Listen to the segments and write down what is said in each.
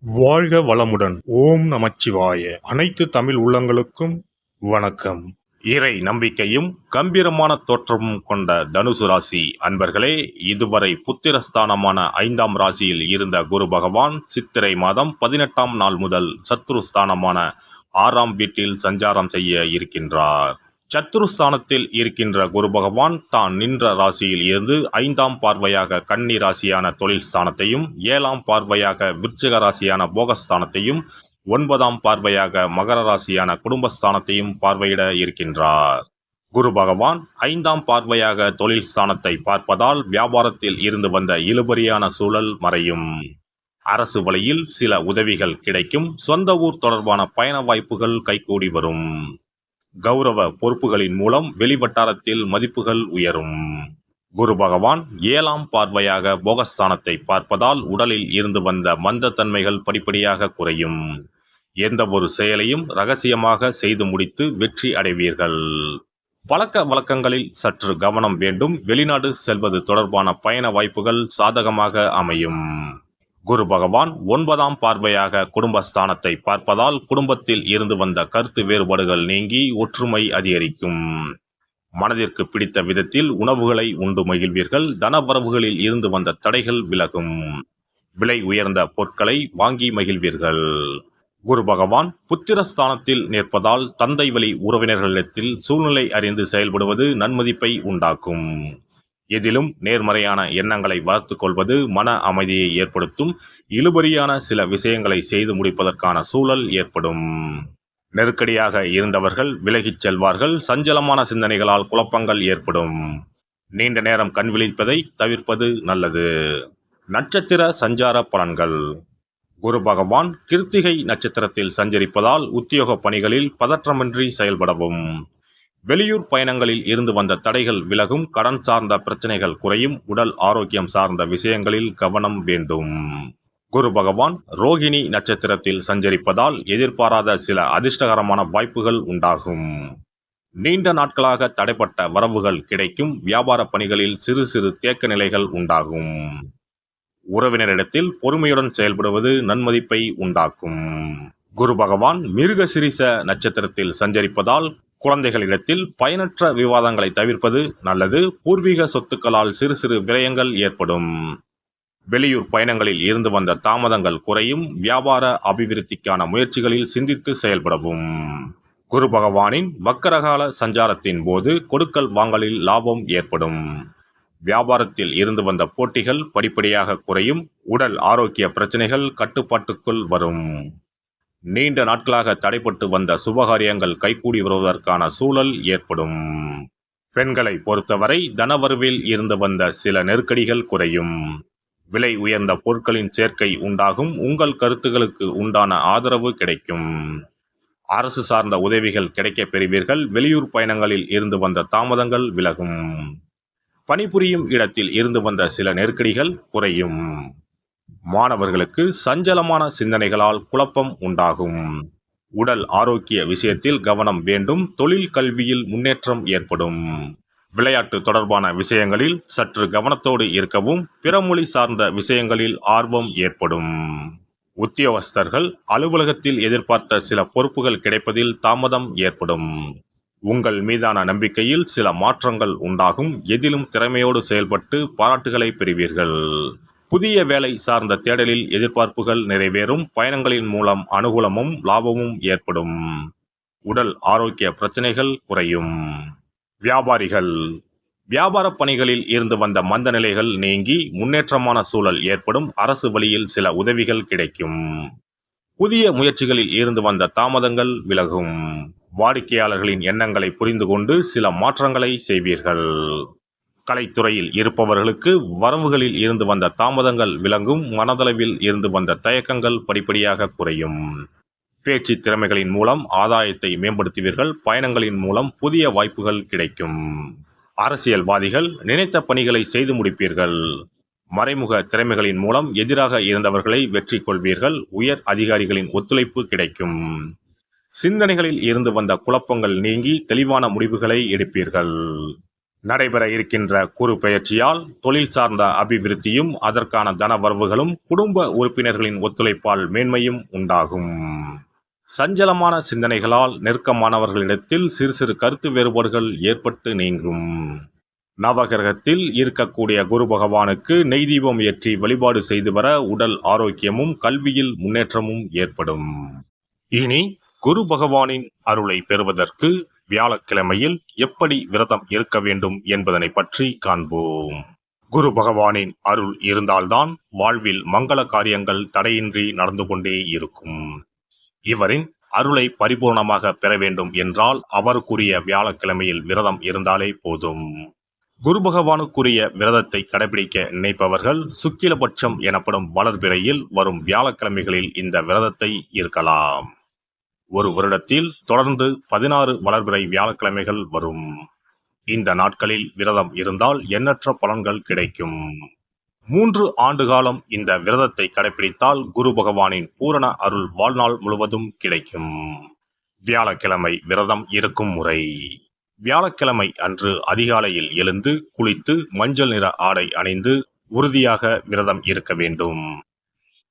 வாழ்க வளமுடன். ஓம் நமச்சிவாய. அனைத்து தமிழ் உள்ளங்களுக்கும் வணக்கம். இறை நம்பிக்கையும் கம்பீரமான தோற்றமும் கொண்ட தனுசு ராசி அன்பர்களே இதுவரை புத்திரஸ்தானமான ஐந்தாம் ராசியில் இருந்த குரு பகவான் சித்திரை மாதம் பதினெட்டாம் நாள் முதல் சத்ரு ஸ்தானமான ஆறாம் வீட்டில் சஞ்சாரம் செய்ய இருக்கின்றார். சத்துருஸ்தானத்தில் இருக்கின்ற குரு பகவான் தான் நின்ற ராசியில் இருந்து ஐந்தாம் பார்வையாக கன்னி ராசியான தொழில் ஸ்தானத்தையும் ஏழாம் பார்வையாக விருச்சிக ராசியான போகஸ்தானத்தையும் ஒன்பதாம் பார்வையாக மகர ராசியான குடும்பஸ்தானத்தையும் பார்வையிட இருக்கின்றார். குரு பகவான் ஐந்தாம் பார்வையாக தொழில் ஸ்தானத்தை பார்ப்பதால் வியாபாரத்தில் இருந்து வந்த இழுபறியான சூழல் மறையும். அரசு வழியில் சில உதவிகள் கிடைக்கும் சொந்த ஊர் தொடர்பான பயண வாய்ப்புகள் கைகூடி வரும். கௌரவ பொறுப்புகளின் மூலம் வெளிவட்டாரத்தில் மதிப்புகள் உயரும். குரு பகவான் ஏழாம் பார்வையாக போகஸ்தானத்தை பார்ப்பதால் உடலில் இருந்து வந்த மந்தத்தன்மைகள் படிப்படியாக குறையும். எந்த ஒரு செயலையும் ரகசியமாக செய்து முடித்து வெற்றி அடைவீர்கள். பழக்க வழக்கங்களில் சற்று கவனம் வேண்டும். வெளிநாடு செல்வது தொடர்பான பயண வாய்ப்புகள் சாதகமாக அமையும். குரு பகவான் ஒன்பதாம் பார்வையாக குடும்பஸ்தானத்தை பார்ப்பதால் குடும்பத்தில் இருந்து வந்த கருத்து வேறுபாடுகள் நீங்கி ஒற்றுமை அதிகரிக்கும். மனதிற்கு பிடித்த விதத்தில் உணவுகளை உண்டு மகிழ்வீர்கள். தனவரவுகளில் இருந்து வந்த தடைகள் விலகும். விலை உயர்ந்த பொருட்களை வாங்கி மகிழ்வீர்கள். குரு பகவான் புத்திரஸ்தானத்தில் நிற்பதால் தந்தை வழி உறவினர்களிடத்தில் சூழ்நிலை அறிந்து செயல்படுவது நன்மதிப்பை உண்டாக்கும். எதிலும் நேர்மறையான எண்ணங்களை வளர்த்து கொள்வது மன அமைதியை ஏற்படுத்தும். இழுபறியான சில விஷயங்களை செய்து முடிப்பதற்கான சூழல் ஏற்படும். நெருக்கடியாக இருந்தவர்கள் விலகிச் செல்வார்கள். சஞ்சலமான சிந்தனைகளால் குழப்பங்கள் ஏற்படும். நீண்ட நேரம் கண் விழிப்பதை தவிர்ப்பது நல்லது. நட்சத்திர சஞ்சார பலன்கள். குரு பகவான் கிருத்திகை நட்சத்திரத்தில் சஞ்சரிப்பதால் உத்தியோக பணிகளில் பதற்றமின்றி செயல்படவும். வெளியூர் பயணங்களில் இருந்து வந்த தடைகள் விலகும் கடன் சார்ந்த பிரச்சனைகள் குறையும் உடல் ஆரோக்கியம் சார்ந்த விஷயங்களில் கவனம் வேண்டும். குரு பகவான் ரோகிணி நட்சத்திரத்தில் சஞ்சரிப்பதால் எதிர்பாராத சில அதிர்ஷ்டகரமான வாய்ப்புகள் உண்டாகும். நீண்ட நாட்களாக தடைப்பட்ட வரவுகள் கிடைக்கும் வியாபார பணிகளில் சிறு சிறு தேக்க நிலைகள் உண்டாகும். உறவினரிடத்தில் பொறுமையுடன் செயல்படுவது நன்மதிப்பை உண்டாக்கும். குரு பகவான் மிருகசிரிச நட்சத்திரத்தில் சஞ்சரிப்பதால் குழந்தைகளிடத்தில் பயனற்ற விவாதங்களை தவிர்ப்பது நல்லது. பூர்வீக சொத்துக்களால் சிறு சிறு விரயங்கள் ஏற்படும். வெளியூர் பயணங்களில் இருந்து வந்த தாமதங்கள் குறையும். வியாபார அபிவிருத்திக்கான முயற்சிகளில் சிந்தித்து செயல்படவும். குரு பகவானின் வக்கரகால சஞ்சாரத்தின் போது கொடுக்கல் வாங்கலில் லாபம் ஏற்படும். வியாபாரத்தில் இருந்து வந்த போட்டிகள் படிப்படியாக குறையும். உடல் ஆரோக்கிய பிரச்சனைகள் கட்டுப்பாட்டுக்குள் வரும். நீண்ட நாட்களாக தடைப்பட்டு வந்த சுபகாரியங்கள் கைகூடி வருவதற்கான சூழல் ஏற்படும். பெண்களை பொறுத்தவரை தனவருவில் இருந்து வந்த சில நெருக்கடிகள் குறையும். விலை உயர்ந்த பொருட்களின் சேர்க்கை உண்டாகும். உங்கள் கருத்துகளுக்கு உண்டான ஆதரவு கிடைக்கும். அரசு சார்ந்த உதவிகள் கிடைக்கப் பெறுவீர்கள். வெளியூர் பயணங்களில் இருந்து வந்த தாமதங்கள் விலகும். பணிபுரியும் இடத்தில் இருந்து வந்த சில நெருக்கடிகள் குறையும். மாணவர்களுக்கு சஞ்சலமான சிந்தனைகளால் குழப்பம் உண்டாகும். உடல் ஆரோக்கிய விஷயத்தில் கவனம் வேண்டும். தொழில் கல்வியில் முன்னேற்றம் ஏற்படும். விளையாட்டு தொடர்பான விஷயங்களில் சற்று கவனத்தோடு இருக்கவும். பிறமொழி சார்ந்த விஷயங்களில் ஆர்வம் ஏற்படும். உத்தியோகஸ்தர்கள் அலுவலகத்தில் எதிர்பார்த்த சில பொறுப்புகள் கிடைப்பதில் தாமதம் ஏற்படும். உங்கள் மீதான நம்பிக்கையில் சில மாற்றங்கள் உண்டாகும். எதிலும் திறமையோடு செயல்பட்டு பாராட்டுகளை பெறுவீர்கள். புதிய வேலை சார்ந்த தேடலில் எதிர்பார்ப்புகள் நிறைவேறும் பயணங்களின் மூலம் அனுகூலமும் லாபமும் ஏற்படும். உடல் ஆரோக்கிய பிரச்சனைகள் குறையும். வியாபாரிகள். வியாபார பணிகளில் இருந்து வந்த மந்த நிலைகள் நீங்கி முன்னேற்றமான சூழல் ஏற்படும் அரசு வழியில் சில உதவிகள் கிடைக்கும். புதிய முயற்சிகளில் இருந்து வந்த தாமதங்கள் விலகும். வாடிக்கையாளர்களின் எண்ணங்களை புரிந்து கொண்டு சில மாற்றங்களை செய்வீர்கள். கலைத்துறையில் இருப்பவர்களுக்கு வரவுகளில் இருந்து வந்த தாமதங்கள் விளங்கும் மனதளவில் இருந்து வந்த தயக்கங்கள் படிப்படியாக குறையும். பேச்சு திறமைகளின் மூலம் ஆதாயத்தை மேம்படுத்துவீர்கள் பயணங்களின் மூலம் புதிய வாய்ப்புகள் கிடைக்கும். அரசியல்வாதிகள் நினைத்த பணிகளை செய்து முடிப்பீர்கள். மறைமுக திறமைகளின் மூலம் எதிராக இருந்தவர்களை வெற்றி கொள்வீர்கள் உயர் அதிகாரிகளின் ஒத்துழைப்பு கிடைக்கும். சிந்தனைகளில் இருந்து வந்த குழப்பங்கள் நீங்கி தெளிவான முடிவுகளை எடுப்பீர்கள். நடைபெற இருக்கின்ற குறு பயிற்சியால் தொழில் சார்ந்த அபிவிருத்தியும் அதற்கான தனவரவுகளும் குடும்ப உறுப்பினர்களின் ஒத்துழைப்பால் மேன்மையும் உண்டாகும். சஞ்சலமான சிந்தனைகளால் நெருக்கமானவர்களிடத்தில் சிறு சிறு கருத்து வேறுபாடுகள் ஏற்பட்டு நீங்கும். நவகிரகத்தில் இருக்கக்கூடிய குரு பகவானுக்கு நெய் தீபம் ஏற்றி வழிபாடு செய்து வர உடல் ஆரோக்கியமும் கல்வியில் முன்னேற்றமும் ஏற்படும். இனி குரு பகவானின் அருளை பெறுவதற்கு வியாழக்கிழமையில் எப்படி விரதம் இருக்க வேண்டும் என்பதனை பற்றி காண்போம். குரு பகவானின் அருள் இருந்தால்தான் வாழ்வில் மங்கள காரியங்கள் தடையின்றி நடந்து கொண்டே இருக்கும். இவரின் அருளை பரிபூர்ணமாக பெற வேண்டும் என்றால் அவருக்குரிய வியாழக்கிழமையில் விரதம் இருந்தாலே போதும். குரு பகவானுக்குரிய விரதத்தை கடைபிடிக்க நினைப்பவர்கள் சுக்கிலபட்சம் எனப்படும் வளர்பிறையில் வரும் வியாழக்கிழமைகளில் இந்த விரதத்தை இருக்கலாம். ஒரு வருடத்தில் தொடர்ந்து பதினாறு வளர்பிறை வியாழக்கிழமைகள் வரும். இந்த நாட்களில் விரதம் இருந்தால் எண்ணற்ற பலன்கள் கிடைக்கும். மூன்று ஆண்டு காலம் இந்த விரதத்தை கடைபிடித்தால் குரு பகவானின் பூரண அருள் வாழ்நாள் முழுவதும் கிடைக்கும். வியாழக்கிழமை விரதம் இருக்கும் முறை. வியாழக்கிழமை அன்று அதிகாலையில் எழுந்து குளித்து மஞ்சள் நிற ஆடை அணிந்து உறுதியாக விரதம் இருக்க வேண்டும்.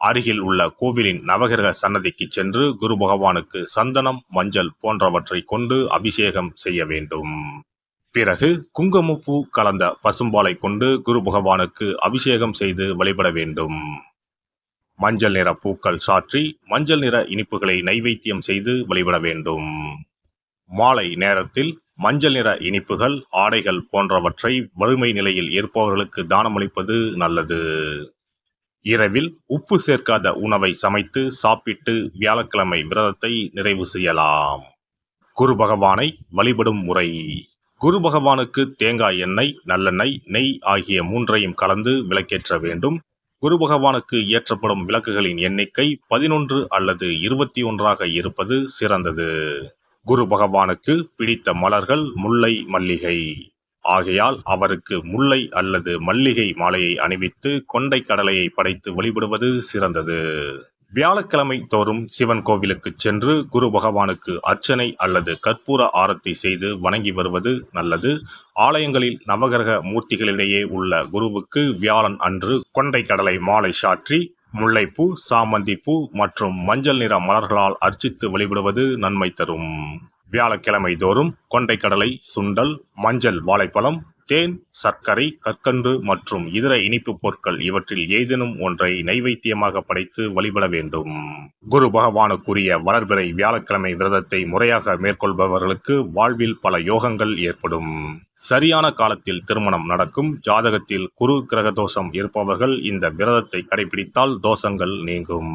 அருகில் உள்ள கோவிலின் நவகிரக சன்னதிக்கு சென்று குரு பகவானுக்கு சந்தனம் மஞ்சள் போன்றவற்றை கொண்டு அபிஷேகம் செய்ய வேண்டும். பிறகு குங்குமப்பூ கலந்த பசும்பாலை கொண்டு குரு பகவானுக்கு அபிஷேகம் செய்து வழிபட வேண்டும். மஞ்சள் நிற பூக்கள் சாற்றி மஞ்சள் நிற இனிப்புகளை நைவேத்தியம் செய்து வழிபட வேண்டும். மாலை நேரத்தில் மஞ்சள் நிற இனிப்புகள் ஆடைகள் போன்றவற்றை வறுமை நிலையில் இருப்பவர்களுக்கு தானமளிப்பது நல்லது. இரவில் உப்பு சேர்க்காத உணவை சமைத்து சாப்பிட்டு வியாழக்கிழமை விரதத்தை நிறைவு செய்யலாம். குரு பகவானை வழிபடும் முறை. குரு பகவானுக்கு தேங்காய் எண்ணெய் நல்லெண்ணெய் நெய் ஆகிய மூன்றையும் கலந்து விளக்கேற்ற வேண்டும். குரு பகவானுக்கு ஏற்றப்படும் விளக்குகளின் எண்ணிக்கை பதினொன்று அல்லது இருபத்தி ஒன்றாக இருப்பது சிறந்தது. குரு பகவானுக்கு பிடித்த மலர்கள் முல்லை மல்லிகை. ஆகையால் அவருக்கு முல்லை அல்லது மல்லிகை மாலையை அணிவித்து கொண்டை கடலையை படைத்து வழிபடுவது சிறந்தது. வியாழக்கிழமை தோறும் சிவன் கோவிலுக்கு சென்று குரு பகவானுக்கு அர்ச்சனை அல்லது கற்பூர ஆரத்தி செய்து வணங்கி வருவது நல்லது. ஆலயங்களில் நவகிரக மூர்த்திகளிடையே உள்ள குருவுக்கு வியாழன் அன்று கொண்டை கடலை மாலை சாற்றி முல்லைப்பூ சாமந்திப்பூ மற்றும் மஞ்சள் நிற மலர்களால் அர்ச்சித்து வழிபடுவது நன்மை தரும். வியாழக்கிழமை தோறும் கொண்டைக்கடலை சுண்டல் மஞ்சள் வாழைப்பழம் தேன் சர்க்கரை கற்கண்டு மற்றும் இதர இனிப்பு பொருட்கள் இவற்றில் ஏதேனும் ஒன்றை நைவேத்தியமாக படைத்து வழிபட வேண்டும். குரு பகவானுக்குரிய வளர்பிறை வியாழக்கிழமை விரதத்தை முறையாக மேற்கொள்பவர்களுக்கு வாழ்வில் பல யோகங்கள் ஏற்படும். சரியான காலத்தில் திருமணம் நடக்கும். ஜாதகத்தில் குரு கிரக தோஷம் இருப்பவர்கள் இந்த விரதத்தை கடைபிடித்தால் தோஷங்கள் நீங்கும்.